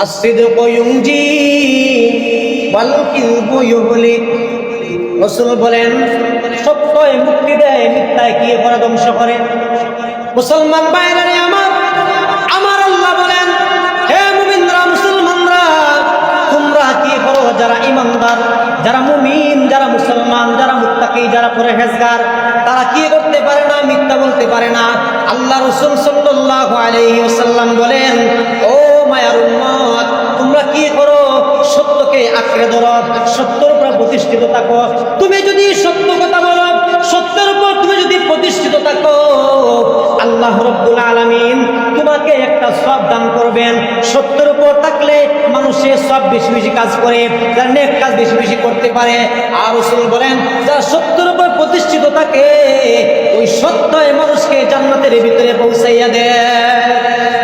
الصدق ينجي والكذب يهلك রসুল বলেন সত্যই মুক্তি দেয় মিথ্যায় কি করে ধ্বংস করে মুসলমান বাইরে আমার আমার আল্লাহ বলেন হে মুমিনরা মুসলমানরা তোমরা কি করো যারা ইমানদার যারা মুমিন যারা মুসলমান যারা মুত্তাকি যারা পরহেজগার তারা কি করতে পারে না মিথ্যা বলতে পারে না আল্লাহ রসুল সাল্লাল্লাহু আলাইহি ওয়াসাল্লাম বলেন ও সব বেশি বেশি কাজ করে, যারা নেক কাজ বেশি বেশি করতে পারে। আর রসুল বলেন, যারা সত্যের উপর প্রতিষ্ঠিত থাকে, ওই সত্যই মানুষকে জান্নাতের ভিতরে পৌঁছাইয়া দেয়।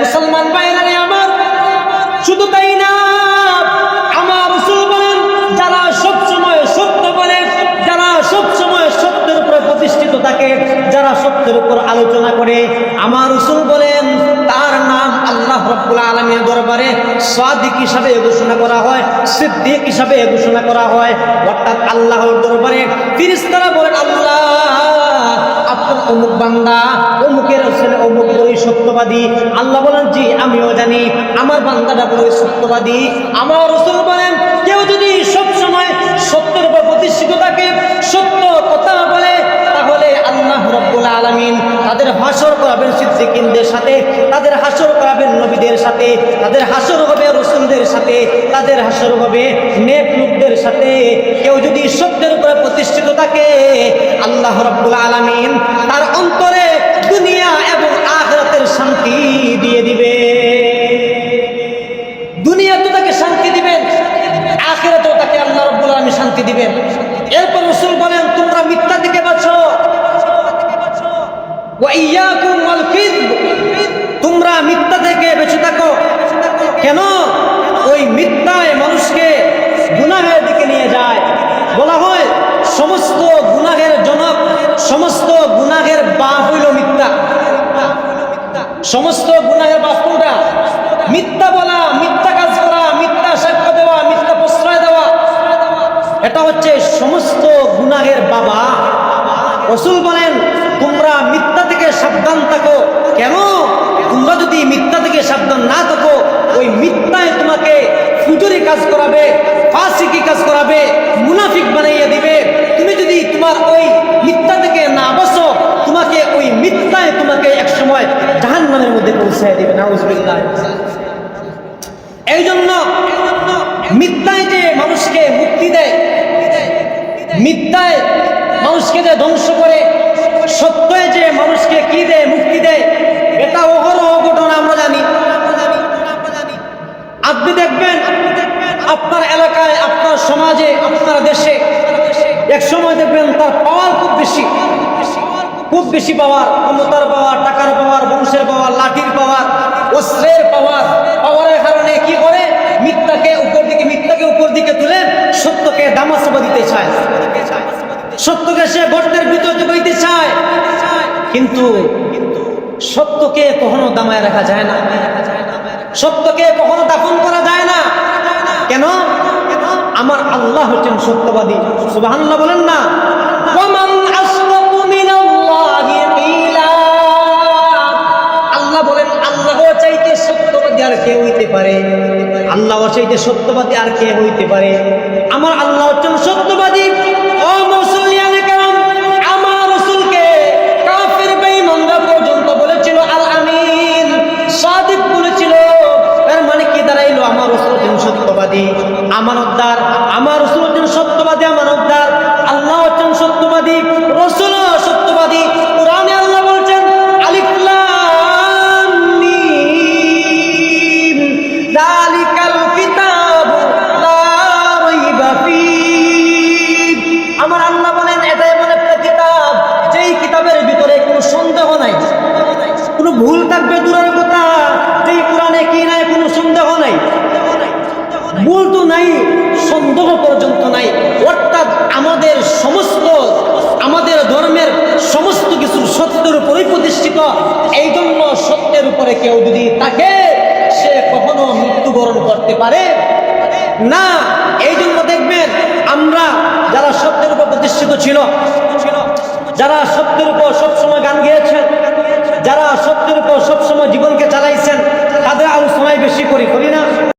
মুসলমান বাইরে আমার, শুধু তাই না, আমার রসুল বলেন, যারা সব সময় সত্য বলে, যারা সব সময় সত্যের উপরে প্রতিষ্ঠিত থাকে, যারা সত্যের উপর আলোচনা করে, আমার রসুল আল্লাহ রব্বুল আলমীর দরবারে সাদিক হিসাবে ঘোষণা করা হয়, সিদ্দিক হিসাবে ঘোষণা করা হয়। অর্থাৎ আল্লাহর দরবারে ফিরিস্তারা বলেন, আল্লাহ, আপনার অমুক বান্দা, অমুকের ছেলে অমুক বই সত্যবাদী। আল্লাহ বলেন, জি, আমিও জানি, আমার বান্দাটা বই সত্যবাদী। আমার রসুল বলেন, কেউ যদি সব সময় সত্যের উপর প্রতিষ্ঠিত থাকে, সত্য কথা বলে, তাহলে আল্লাহ রব্বুল আলমিন তাদের হাসর করাবেন সিদ্দিকিনদের সাথে, তাদের হাসর করাবেন নবীদের সাথে, তাদের হাসর হবে রসুলদের সাথে, তাদের হাসর হবে নেক লোকদের সাথে। কেউ যদি সত্যের উপরে প্রতিষ্ঠিত থাকে, আল্লাহ রব্বুল আলমিন তোমরা মিথ্যা থেকে বেঁচে থাকো। কেন? ওই মিথ্যায় মানুষকে গুনাহের দিকে নিয়ে যায়। বলা হয়, সমস্ত গুনাহের জনক, সমস্ত গুনাহের বাপ হইল মিথ্যা। সমস্ত গুনাহের বাপ মিথ্যা বলা, মিথ্যা কাজ করা, মিথ্যা সাক্ষ্য দেওয়া, মিথ্যা প্রশ্রয় দেওয়া। এটা হচ্ছে সমস্ত গুনাহের বাবা। রসুল বলেন তোমরা মিথ্যা থেকে সাবধান থাকো। কেন? তোমরা যদি মিথ্যা থেকে সাবধান না থাকো, ওই মিথ্যায় তোমাকে ফুজুরি কাজ করাবে, ফাঁসিকি কাজ করাবে, মুনাফিক বানাইয়ে দিবে। তুমি যদি তোমার ওই মিথ্যা থেকে না বসো তোমাকে ওই মিথ্যায় তোমাকে একসময় জাহান্নামের মধ্যে পৌঁছায় দিবে। নাউজুবিল্লাহ। এই জন্য মিথ্যায় যে মানুষকে মুক্তি দেয়, মিথ্যায় মানুষকে যে ধ্বংস করে সত্যয় যে মানুষকে কি দেয়, মুক্তি দেয়, এটা অহরহ ঘটনা আমরা জানি। আপনি দেখবেন, আপনার এলাকায়, আপনার সমাজে, আপনার দেশে, এক সময় দেখবেন তার পাওয়ার খুব বেশি। খুব বেশি পাওয়ার, ক্ষমতার পাওয়ার, টাকার পাওয়ার বংশের পাওয়ার, লাঠির সত্যকে সে গর্তের ভিতর ডুবাইতে চায়। কিন্তু সত্যকে কখনো দামায় রাখা যায় না। সত্যকে কখনো দাফন করা যায় না। কেন? আমার আল্লাহ হচ্ছেন সত্যবাদী। সুবহানাল্লাহ বলেন না। আল্লাহ বলেন, আল্লাহ চাইতে সত্যবাদী আর কে হইতে পারে। আল্লাহ চাইতে সত্যবাদী আর কে হইতে পারে। আমার আল্লাহ হচ্ছেন সত্যবাদী। আমানতদার আমার রসুল হচ্ছেন সত্যবাদী আমানতদার আল্লাহ হচ্ছেন সত্যবাদী রসুল সত্যবাদী। কোরআনে আল্লাহ বলছেন আমার বলেন এটা এমন একটা কিতাব যেই কিতাবের ভিতরে কোনো সন্দেহ নাই, কোনো ভুল থাকবে দূরের কথা যেই কোরআনে কি নাই কোনো সন্দেহ নাই ভুল তো নাই, সন্দেহ পর্যন্ত নাই। অর্থাৎ আমাদের সমস্ত, আমাদের ধর্মের সমস্ত কিছু সত্যের উপরেই প্রতিষ্ঠিত। এই জন্য সত্যের উপরে কেউ যদি থাকে সে কখনো মৃত্যুবরণ করতে পারে? না এই জন্য দেখবেন আমরা যারা সত্যের উপর প্রতিষ্ঠিত ছিল, যারা সত্যের উপর সবসময় গান গেয়েছেন, যারা সত্যের উপর সবসময় জীবনকে চালাইছেন, তাদের আলোচনায় বেশি করি করি না।